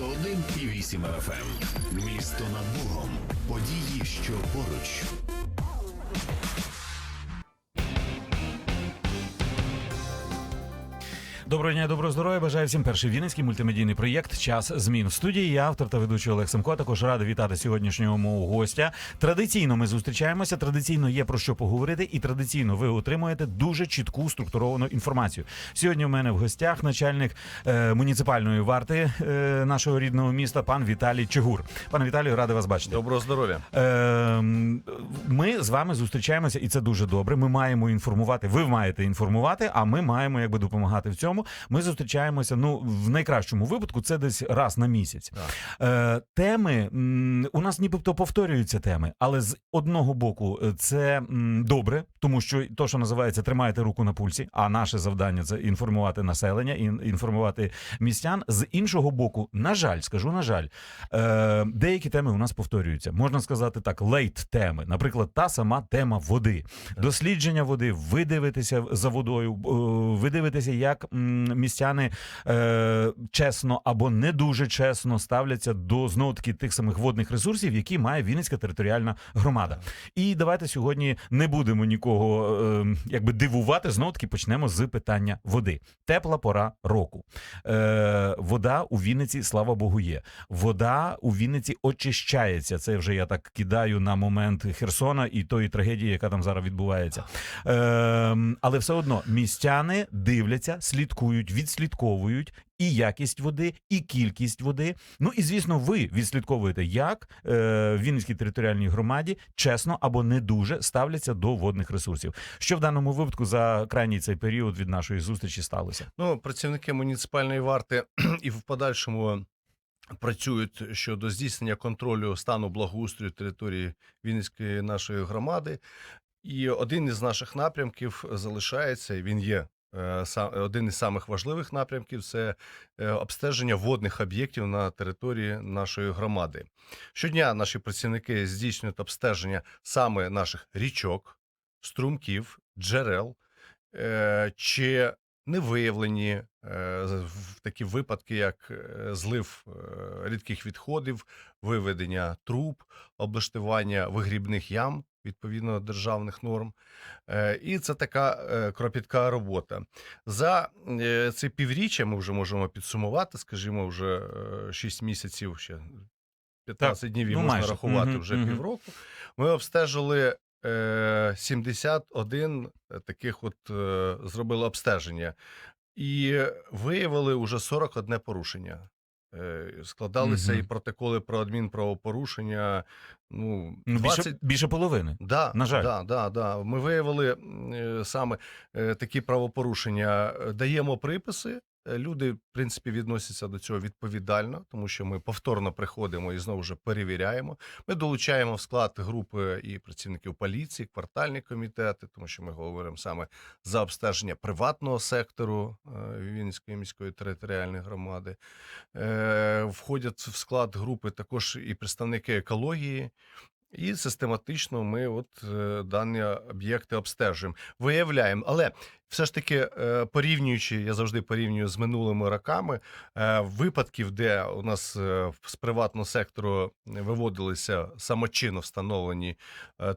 91 і 8 FM. Місто над Богом. Події, що поруч. Доброго дня, доброго здоров'я. Бажаю всім перший вінницький мультимедійний проєкт Час змін в студії. Я автор та ведучий Олег Семко. Також радий вітати сьогоднішнього мого гостя. Традиційно ми зустрічаємося. Традиційно є про що поговорити, і традиційно ви отримуєте дуже чітку структуровану інформацію. Сьогодні у мене в гостях начальник е, муніципальної варти е, нашого рідного міста, пан Віталій Чигур. Пане Віталію, радий вас бачити. Доброго здоров'я. Ем, Ми з вами зустрічаємося, і це дуже добре. Ми маємо інформувати. Ви маєте інформувати, а ми маємо якби допомагати в цьому. Ми зустрічаємося. Ну в найкращому випадку це десь раз на місяць. Е, Теми у нас нібито повторюються теми, але з одного боку е, це добре, тому що то, що називається тримаєте руку на пульсі. А наше завдання це інформувати населення, ін- інформувати містян. З іншого боку, на жаль, скажу на жаль, е, деякі теми у нас повторюються. Можна сказати так, лейт теми. Наприклад, та сама тема води, дослідження води. Ви дивитеся за водою, е, ви як містяни е, чесно або не дуже чесно ставляться до знову таки тих самих водних ресурсів, які має Вінницька територіальна громада. І давайте сьогодні не будемо нікого е, якби дивувати. Знову таки почнемо з питання води. Тепла пора року. Е, вода у Вінниці, слава Богу, є. Вода у Вінниці очищається. Це вже я так кидаю на момент Херсона і тої трагедії, яка там зараз відбувається. Е, але все одно містяни дивляться, слідкують, відслідковують. І якість води, і кількість води. Ну і звісно, ви відслідковуєте, як е, Вінницькій територіальній громаді чесно або не дуже ставляться до водних ресурсів. Що в даному випадку за крайній цей період від нашої зустрічі сталося? Ну, працівники муніципальної варти і в подальшому працюють щодо здійснення контролю стану благоустрою території Вінницької нашої громади. І один із наших напрямків залишається, він є. Е, Один із самих важливих напрямків це е, обстеження водних об'єктів на території нашої громади. Щодня наші працівники здійснюють обстеження саме наших річок, струмків, джерел, е, чи не виявлені в такі випадки, як злив рідких відходів, виведення труб, облаштування вигрібних ям відповідно до державних норм. Е, І це така е, кропітка робота. За е, це півріччя ми вже можемо підсумувати, скажімо, вже 6 місяців ще. 15 днів ну, можна майже. рахувати Мгм, вже мгм. півроку. Ми обстежили е, 71 таких от е, зробили обстеження і виявили уже 41 порушення. Е, Складалися угу. і протоколи про адмінправопорушення. Ну, Ну, 20... більше, більше половини. Да, На жаль. Да, да, да. Ми виявили е, саме е, такі правопорушення. Даємо приписи. Е, Люди, в принципі, відносяться до цього відповідально, тому що ми повторно приходимо і знову ж перевіряємо. Ми долучаємо в склад групи і працівників поліції, квартальні комітети, тому що ми говоримо саме за обстеження приватного сектору е, Вінницької міської територіальної громади. Е, Входять в склад групи також і представники екології. І систематично ми от дані об'єкти обстежуємо, виявляємо. Але все ж таки, е, порівнюючи, я завжди порівнюю з минулими роками, е, випадків, де у нас е, з приватного сектору виводилися самочинно встановлені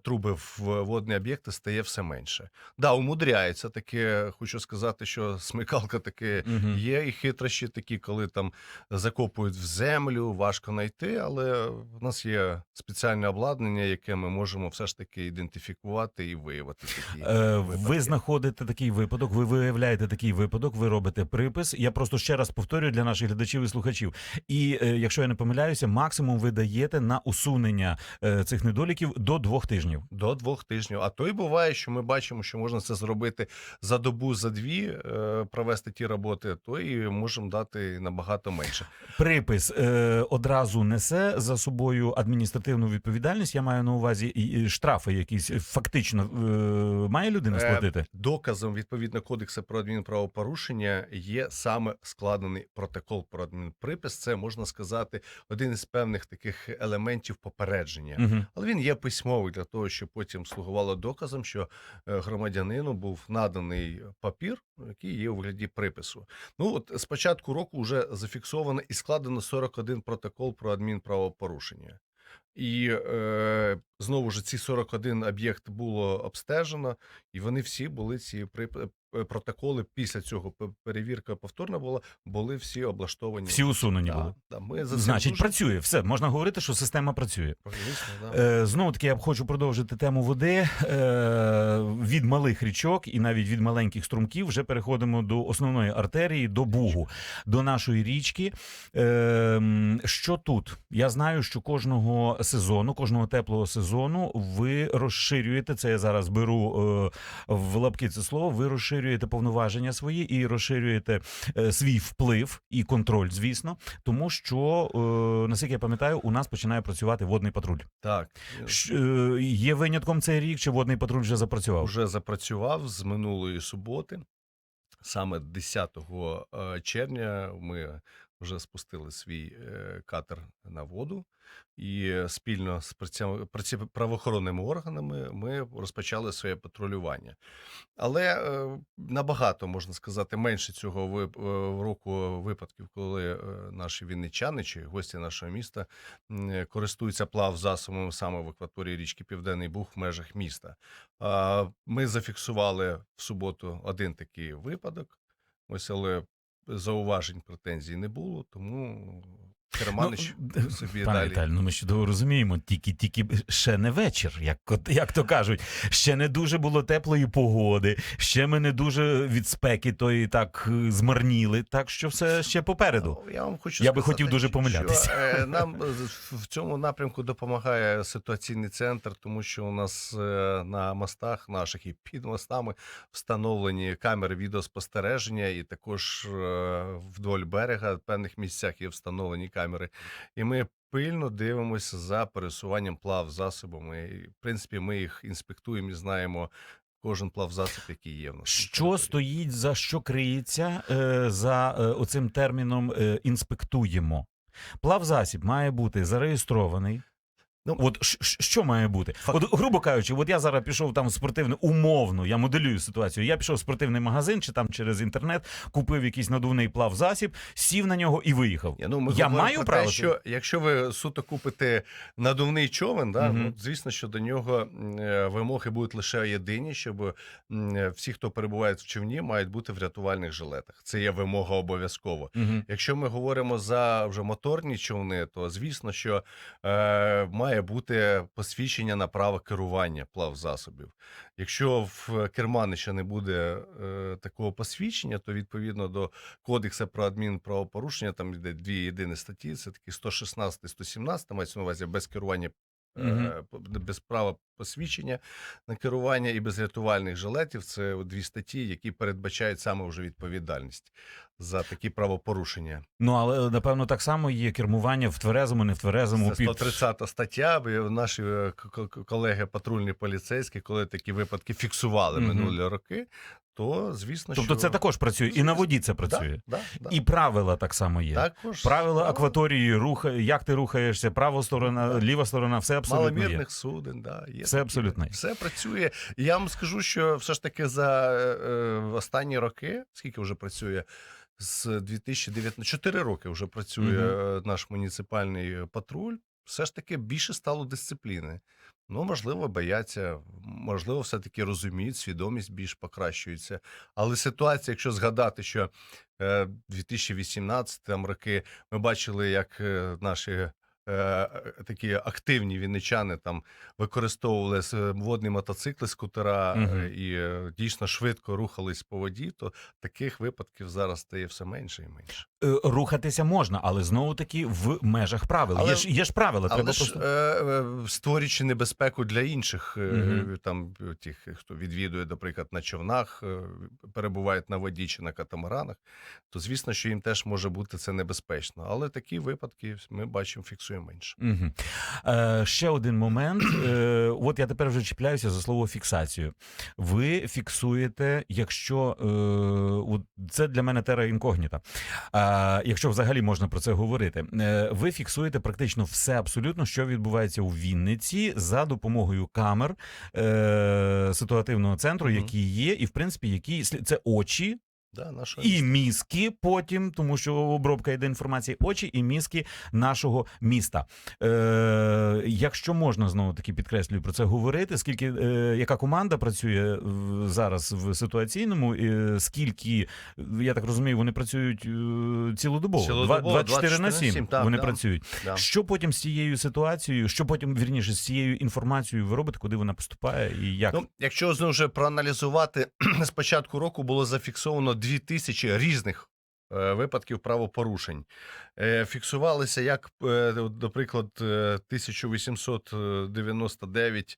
труби в водні об'єкти, стає все менше. Да, умудряється таке. Хочу сказати, що смикалка таки Мгм. Є і хитрощі такі, коли там закопують в землю, важко знайти, але в нас є спеціальне обладнання, яке ми можемо все ж таки ідентифікувати і виявити такі. Е, ви знаходите такий випадок, ви виявляєте такий випадок, ви робите припис. Я просто ще раз повторюю для наших глядачів і слухачів. І е, якщо я не помиляюся, максимум ви даєте на усунення е, цих недоліків до двох тижнів. До двох тижнів. А то й буває, що ми бачимо, що можна це зробити за добу, за дві, е, провести ті роботи, то і можемо дати набагато менше. Припис е, одразу несе за собою адміністративну відповідальність. Я маю на увазі і, штрафи, якісь фактично е, має людина Е, сплатити. Доказом відповідно кодексу про адмінправопорушення є саме складений протокол про адмінприпис. Це можна сказати один із певних таких елементів попередження. Угу. Але він є письмовий для того, щоб потім слугувало доказом, що е, громадянину був наданий папір, який є у вигляді припису. Ну от з початку року вже зафіксовано і складено 41 протокол про адмінправопорушення. І е, знову ж ці 41 об'єкт було обстежено, і вони всі були ці протоколи після цього перевірка повторна була, були всі облаштовані. Всі усунені Да, були. да, ми за Значить, дуже- працює. Все, можна говорити, що система працює. Звісно, да. Е, знову таки, я хочу продовжити тему води. Е, від малих річок і навіть від маленьких струмків вже переходимо до основної артерії, до Бугу, до нашої річки. Е, що тут? Я знаю, що кожного сезону, кожного теплого сезону, ви розширюєте це. Я зараз беру е, в лапки це слово. Ви розширюєте повноваження свої і розширюєте е, свій вплив і контроль, звісно, тому що е, наскільки я пам'ятаю, у нас починає працювати водний патруль. Так. Е, Є винятком цей рік, чи водний патруль вже запрацював? Вже запрацював з минулої суботи. Саме 10 е, червня ми вже спустили свій катер на воду, і спільно з правоохоронними органами ми розпочали своє патрулювання. Але е, набагато можна сказати менше цього е, року випадків, коли е, наші вінничани чи гості нашого міста користуються плавзасобами саме в акваторії річки Південний Буг в межах міста. Ми зафіксували в суботу один такий випадок. Ось, але зауважень претензій не було, тому Керманич Ну, собі Пане далі. Віталій, ну ми чудово розуміємо, тільки тільки ще не вечір, як, як то кажуть. Ще не дуже було теплої погоди, ще ми не дуже від спеки тої так е, змарніли, так що все ще попереду. Ну, Я вам хочу Я би хотів дуже що, помилятися. е, Нам е, в цьому напрямку допомагає ситуаційний центр, тому що у нас е, на мостах наших і під мостами встановлені камери відеоспостереження, і також е, вдоль берега в певних місцях є встановлені камери. І ми пильно дивимося за пересуванням плав засобами. І, в принципі, ми їх інспектуємо і знаємо. Кожен плавзасіб, який є в нас. на Що стоїть за що криється е, за е, оцим терміном е, інспектуємо? Плавзасіб має бути зареєстрований. Ну, от що має бути? От, грубо кажучи, от я зараз пішов там в спортивний, умовно, я моделюю ситуацію. Я пішов в спортивний магазин чи там через інтернет, купив якийсь надувний плавзасіб, сів на нього і виїхав. Я, ну, ми Я маю про право Те, що якщо ви суто купите надувний човен, да, Мгм. ну, звісно, що до нього е, вимоги будуть лише єдині, щоб е, всі, хто перебуває в човні, мають бути в рятувальних жилетах. Це є вимога обов'язково. Угу. Якщо ми говоримо за вже моторні човни, то звісно, що е, має бути посвідчення на право керування плавзасобів. Якщо в керманича не буде е, такого посвідчення, то відповідно до кодексу про адмінправопорушення, там йде дві єдині статті: це такі 116 117, мається на увазі без керування. Е, по- Без права посвідчення на керування і без рятувальних жилетів це дві статті, які передбачають саме вже відповідальність за такі правопорушення. Ну але напевно так само є кермування в тверезому, не в тверезому Це під стаття. Наші е, колеги патрульні поліцейські, коли такі випадки фіксували Мгм. минулі роки, то звісно, тобто що це також працює, і на воді це працює. Да, да, да. І правила так само є. також Правила да, акваторії, рух, як ти рухаєшся, права сторона, Да. ліва сторона, все абсолютно є. суден. Да, є Все такі. абсолютно все працює. Я вам скажу, що все ж таки за е, е, останні роки, скільки вже працює. З 2019 4 роки вже працює е, наш муніципальний патруль. Все ж таки більше стало дисципліни. Ну, можливо, бояться, можливо, все-таки розуміють, свідомість більш покращується. Але ситуація, якщо згадати, що е, 2018 там роки ми бачили, як е, наші. Е, Такі активні вінничани там використовували с- водні мотоцикли, скутера е, і е, дійсно швидко рухались по воді, то таких випадків зараз стає все менше і менше. Е, Рухатися можна, але знову таки в межах правил. Але- є, ж, є ж правила, треба ж просто. е, е, створюючи небезпеку для інших, е, там тих, хто відвідує, наприклад, на човнах, е, перебувають на воді чи на катамаранах, то звісно, що їм теж може бути це небезпечно. Але такі випадки ми бачимо, фіксуємо фіксуємо менше. Угу. Е, ще один момент. Е, от я тепер вже чіпляюся за слово фіксацію. Ви фіксуєте, якщо е, от це для мене тера інкогніта. Е, якщо взагалі можна про це говорити, е, ви фіксуєте практично все абсолютно, що відбувається у Вінниці за допомогою камер е, ситуативного центру, Мгм. які є, і в принципі, які це очі Да, нашого і мізки потім, тому що обробка йде інформації, очі і мізки нашого міста. Е, якщо можна знову таки підкреслюю про це говорити, скільки е, яка команда працює в- зараз в ситуаційному, е, скільки я так розумію, вони працюють е, цілодобово, Цілодобово, Два- 24 на 7 7, так, вони да. працюють. Да. Що потім з цією ситуацією, що потім вірніше з цією інформацією ви робите, куди вона поступає і як? Ну, якщо знову ж проаналізувати, з початку року було зафіксовано 2000 різних е, випадків правопорушень. Е, Фіксувалися як, е, наприклад, е, 1899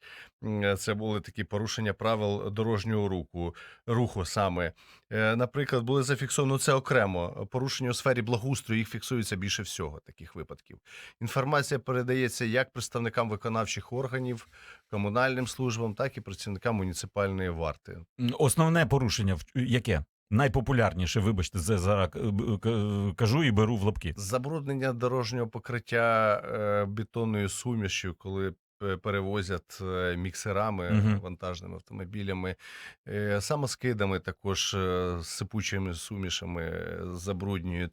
це були такі порушення правил дорожнього руху, руху саме. Наприклад, були зафіксовані ну, це окремо порушення у сфері благоустрою. Їх фіксується більше всього таких випадків. Інформація передається як представникам виконавчих органів, комунальним службам, так і працівникам муніципальної варти. Основне порушення яке? Найпопулярніше, вибачте, зараз е, б- к- кажу і беру в лапки. Забруднення дорожнього покриття е, бетонною сумішю, коли е, перевозять е, міксерами Мгм. вантажними автомобілями, е, самоскидами також е, сипучими сумішами е, забруднюють,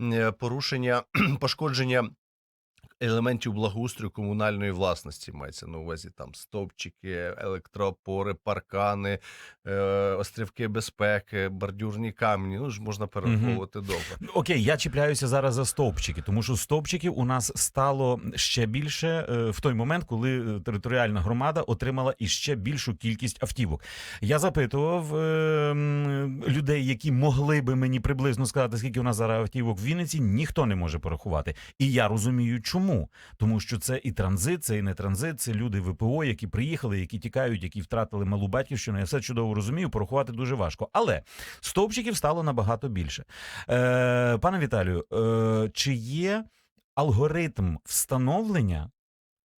Е, порушення пошкодження. Елементів благоустрою комунальної власності мається на увазі там стовпчики, електроопори, паркани, е, острівки безпеки, бордюрні камені. Ну ж можна перераховувати довго. Окей, я чіпляюся зараз за стовпчики, тому що стовпчиків у нас стало ще більше е, в той момент, коли е, територіальна громада отримала іще більшу кількість автівок. Я запитував е, людей, які могли би мені приблизно сказати, скільки у нас зараз автівок в Вінниці, ніхто не може порахувати. І я розумію, чому. Тому що це і транзит, це і не транзит, це люди ВПО, які приїхали, які тікають, які втратили малу батьківщину. Я все чудово розумію, порахувати дуже важко. Але стовпчиків стало набагато більше. Е, пане Віталію, е, чи є алгоритм встановлення?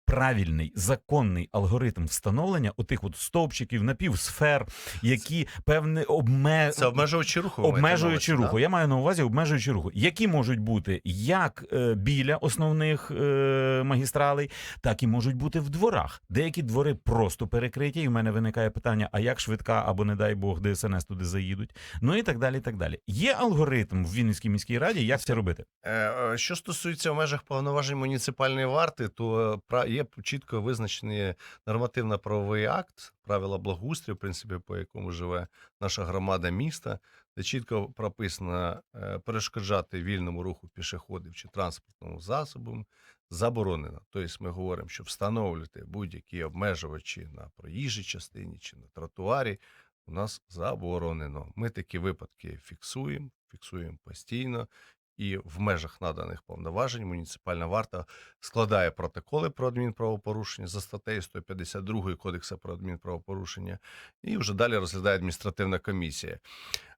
Правильний законний алгоритм встановлення отих от стовпчиків, напівсфер, які певне обме... Це обмежуючи руху. обмежуючи руху. Я маю на увазі обмежуючи руху, які можуть бути як е, біля основних е, магістралей, так і можуть бути в дворах. Деякі двори просто перекриті, і в мене виникає питання: а як швидка або не дай Бог ДСНС туди заїдуть? Ну і так далі. і так далі. Є алгоритм в Вінницькій міській раді, як це робити? Е, Що стосується в межах повноважень муніципальної варти, то є чітко визначений нормативно-правовий акт, правила благоустрою, в принципі, по якому живе наша громада міста, де чітко прописано е, перешкоджати вільному руху пішоходів чи транспортному засобам заборонено. Тобто ми говоримо, що встановлювати будь-які обмежувачі на проїжджій частині чи на тротуарі у нас заборонено. Ми такі випадки фіксуємо, фіксуємо постійно. І в межах наданих повноважень муніципальна варта складає протоколи про адмінправопорушення за статтею 152 Кодексу про адмінправопорушення, і вже далі розглядає адміністративна комісія.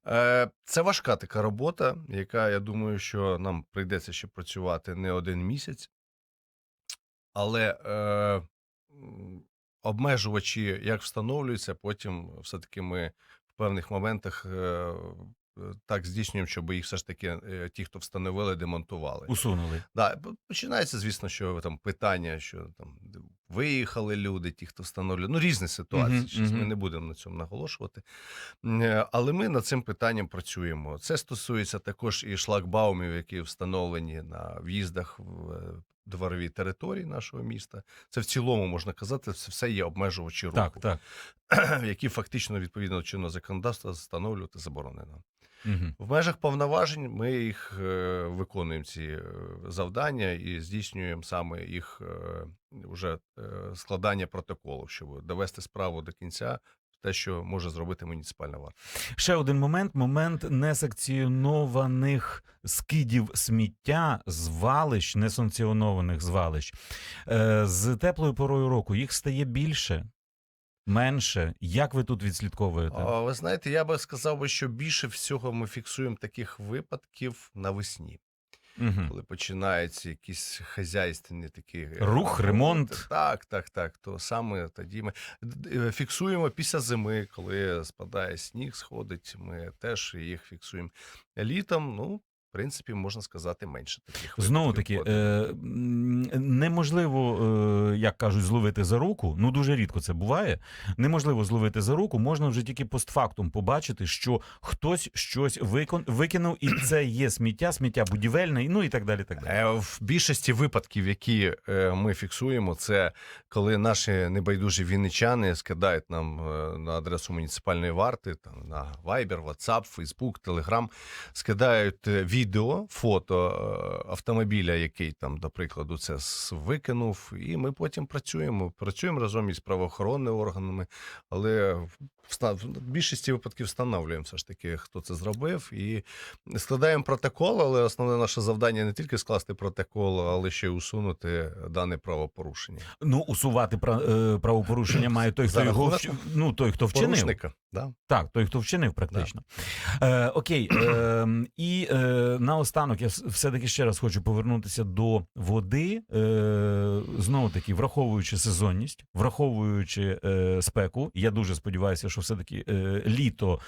Е, Це важка така робота, яка я думаю, що нам прийдеться ще працювати не один місяць. Але е, обмежувачі як встановлюються, потім все-таки ми в певних моментах е, так здійснюємо, щоб їх все ж таки е, ті, хто встановили, демонтували. Усунули. Да, починається, звісно, що там питання, що там виїхали люди, ті, хто встановлює. Ну, різні ситуації. Мгм, Щас Ми не будемо на цьому наголошувати. Е, Але ми над цим питанням працюємо. Це стосується також і шлагбаумів, які встановлені на в'їздах в е, дворові території нашого міста. Це в цілому можна казати, це все є обмежувачі руху, Так, так. які фактично відповідно чинного законодавства встановлювати заборонено. Угу. В межах повноважень ми їх е, виконуємо ці е, завдання і здійснюємо саме їх е, уже е, складання протоколів, щоб довести справу до кінця. Те, що може зробити муніципальна варта. Ще один момент: момент несанкціонованих скидів сміття, звалищ, несанкціонованих звалищ. З теплою порою року їх стає більше, менше. Як ви тут відслідковуєте? А, ви знаєте, я би сказав би, що більше всього ми фіксуємо таких випадків навесні. Мгм. коли починаються якісь хазяйственні такі е, Рух, ремонт. Так, так, так. То саме тоді ми е, фіксуємо після зими, коли спадає сніг, сходить. Ми теж їх фіксуємо. Літом, ну. В принципі, можна сказати, менше таких Знову таки, е, неможливо, е, як кажуть, зловити за руку. Ну дуже рідко це буває. Неможливо зловити за руку. Можна вже тільки постфактум побачити, що хтось щось викон, викинув, і це є сміття, сміття будівельне, ну і так далі. Так далі. Е, В більшості випадків, які е, ми фіксуємо, це коли наші небайдужі вінничани скидають нам е, на адресу муніципальної варти, там на Viber, WhatsApp, Facebook, Telegram, скидають е, відео, фото е, автомобіля, який там, до прикладу, це викинув, і ми потім працюємо. Працюємо разом із правоохоронними органами, але в більшості випадків встановлюємо все ж таки, хто це зробив, і складаємо протокол, але основне наше завдання не тільки скласти протокол, але ще й усунути дане правопорушення. Ну усувати е, правопорушення має той, хто його вч... ну той, хто вчинив. Порушника, да? Так, той, хто вчинив, практично. Е, окей, е, і е, наостанок я все-таки ще раз хочу повернутися до води. Е, знову таки, враховуючи сезонність, враховуючи е, спеку, я дуже сподіваюся, що все-таки е, літо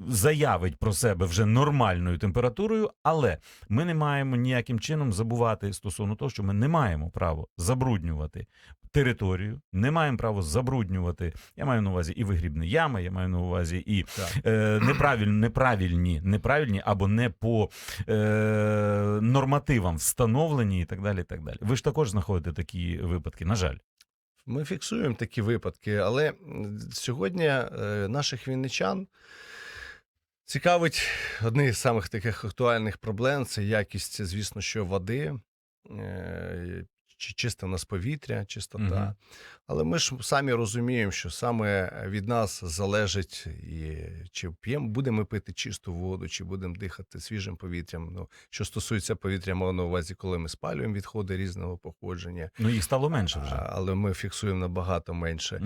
заявить про себе вже нормальною температурою, але ми не маємо ніяким чином забувати стосовно того, що ми не маємо права забруднювати територію, не маємо права забруднювати. Я маю на увазі і вигрібні ями, я маю на увазі і е, неправіль, неправильні, неправильні або не по е, нормативам встановлені і так далі. і так далі. Ви ж також знаходите такі випадки, на жаль. Ми фіксуємо такі випадки, але сьогодні е, наших вінничан цікавить одне з самих таких актуальних проблем це якість, звісно, що води, е, чи чисте нас повітря, чистота. Мгм. Але ми ж самі розуміємо, що саме від нас залежить, і чи п'ємо, будемо пити чисту воду, чи будемо дихати свіжим повітрям. Ну, що стосується повітря, маю на увазі, коли ми спалюємо відходи різного походження. Ну їх стало менше вже. Але ми фіксуємо набагато менше.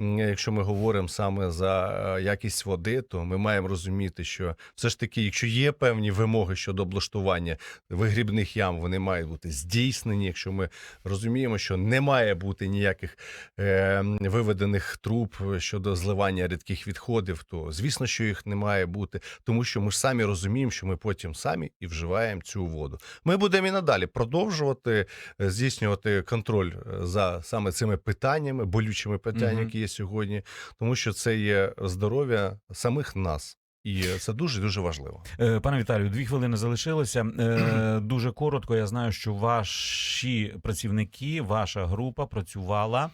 М, Якщо ми говоримо саме за е, якість води, то ми маємо розуміти, що все ж таки, якщо є певні вимоги щодо облаштування вигрібних ям, вони мають бути здійснені. Якщо ми розуміємо, що не має бути ніяких е, виведених труб щодо зливання рідких відходів, то звісно, що їх не має бути, тому що ми ж самі розуміємо, що ми потім самі і вживаємо цю воду. Ми будемо і надалі продовжувати е, здійснювати контроль е, за саме цими питаннями, болючими питаннями, які є сьогодні, тому що це є здоров'я самих нас. І це дуже дуже важливо. Е, Пане Віталію, дві хвилини залишилося. Е, Дуже коротко. Я знаю, що ваші працівники, ваша група працювала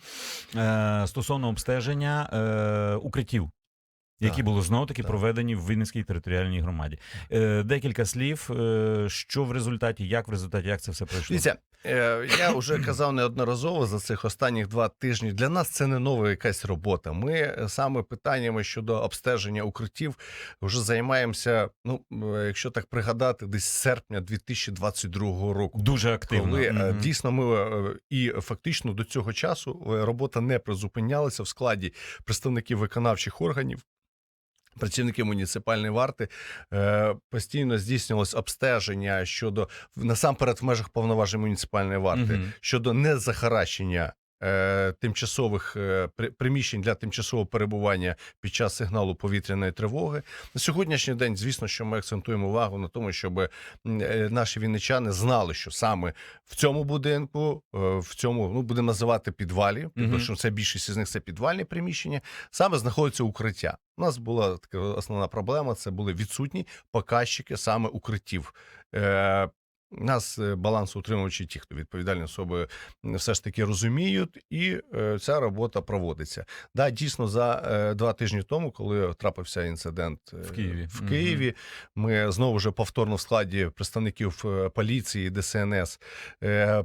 е, стосовно обстеження укриттів. Які були знову таки проведені в Вінницькій територіальній громаді. Е, декілька слів, е, що в результаті, як в результаті, як це все пройшло? Дивіться, е, я вже казав неодноразово за цих останніх два тижні. Для нас це не нова якась робота. Ми е, саме питаннями щодо обстеження укриттів вже займаємося. Ну, е, якщо так пригадати, десь серпня 2022 року. Дуже активно. Коли е, Мгм. дійсно ми і фактично до цього часу робота не призупинялася в складі представників виконавчих органів. Працівники муніципальної варти е, постійно здійснювалось обстеження щодо насамперед в межах повноважень муніципальної варти угу. щодо незахаращення тимчасових е, при- приміщень для тимчасового перебування під час сигналу повітряної тривоги. На сьогоднішній день, звісно, що ми акцентуємо увагу на тому, щоб е, наші вінничани знали, що саме в цьому будинку, е, в цьому ну будемо називати підвалі, тому Мгм. що це більшість із них це підвальні приміщення. Саме знаходиться укриття. У нас була така основна проблема: це були відсутні показчики саме укриттів. Нас е, балансоутримувачі, ті, хто відповідальні особи, все ж таки розуміють, і е, ця робота проводиться. Да, дійсно, за е, два тижні тому, коли трапився інцидент В Києві. в. Києві, ми знову вже повторно в складі представників поліції, ДСНС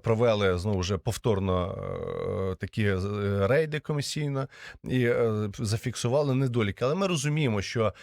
провели знову вже повторно такі рейди комісійно і зафіксували недоліки. Але ми розуміємо, що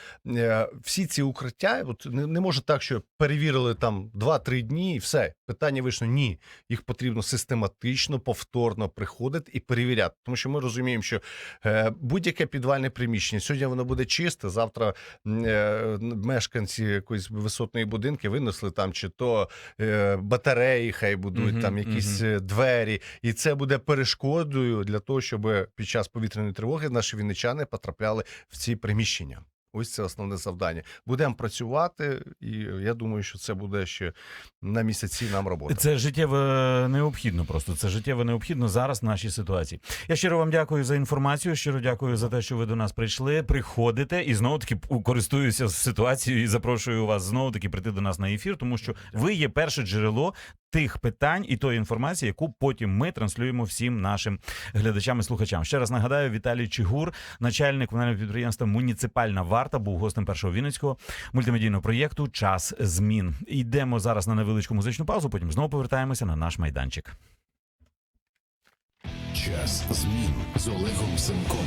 всі ці укриття, от не, не може так, що перевірили там 2-3 дні ні, все питання вийшло. Ні, їх потрібно систематично, повторно приходити і перевіряти. Тому що ми розуміємо, що е, будь-яке підвальне приміщення сьогодні воно буде чисте. Завтра е, мешканці якоїсь висотної будинки винесли там чи то е, батареї, хай будуть Мгм, там якісь е, двері, і це буде перешкодою для того, щоб під час повітряної тривоги наші вінничани потрапляли в ці приміщення. Ось це основне завдання. Будемо працювати, і я думаю, що це буде ще на місяці нам роботи. Це життєво необхідно. Просто це життєво необхідно зараз в нашій ситуації. Я щиро вам дякую за інформацію. Щиро дякую за те, що ви до нас прийшли. Приходите і знову таки користуюся ситуацією і запрошую вас знову таки прийти до нас на ефір, тому що ви є перше джерело тих питань і тої інформації, яку потім ми транслюємо всім нашим глядачам і слухачам. Ще раз нагадаю, Віталій Чигур, начальник комунального підприємства Муніципальна варта, був гостем першого вінницького мультимедійного проєкту Час змін. Йдемо зараз на невеличку музичну паузу. Потім знову повертаємося на наш майданчик. Час змін з Олегом Семком.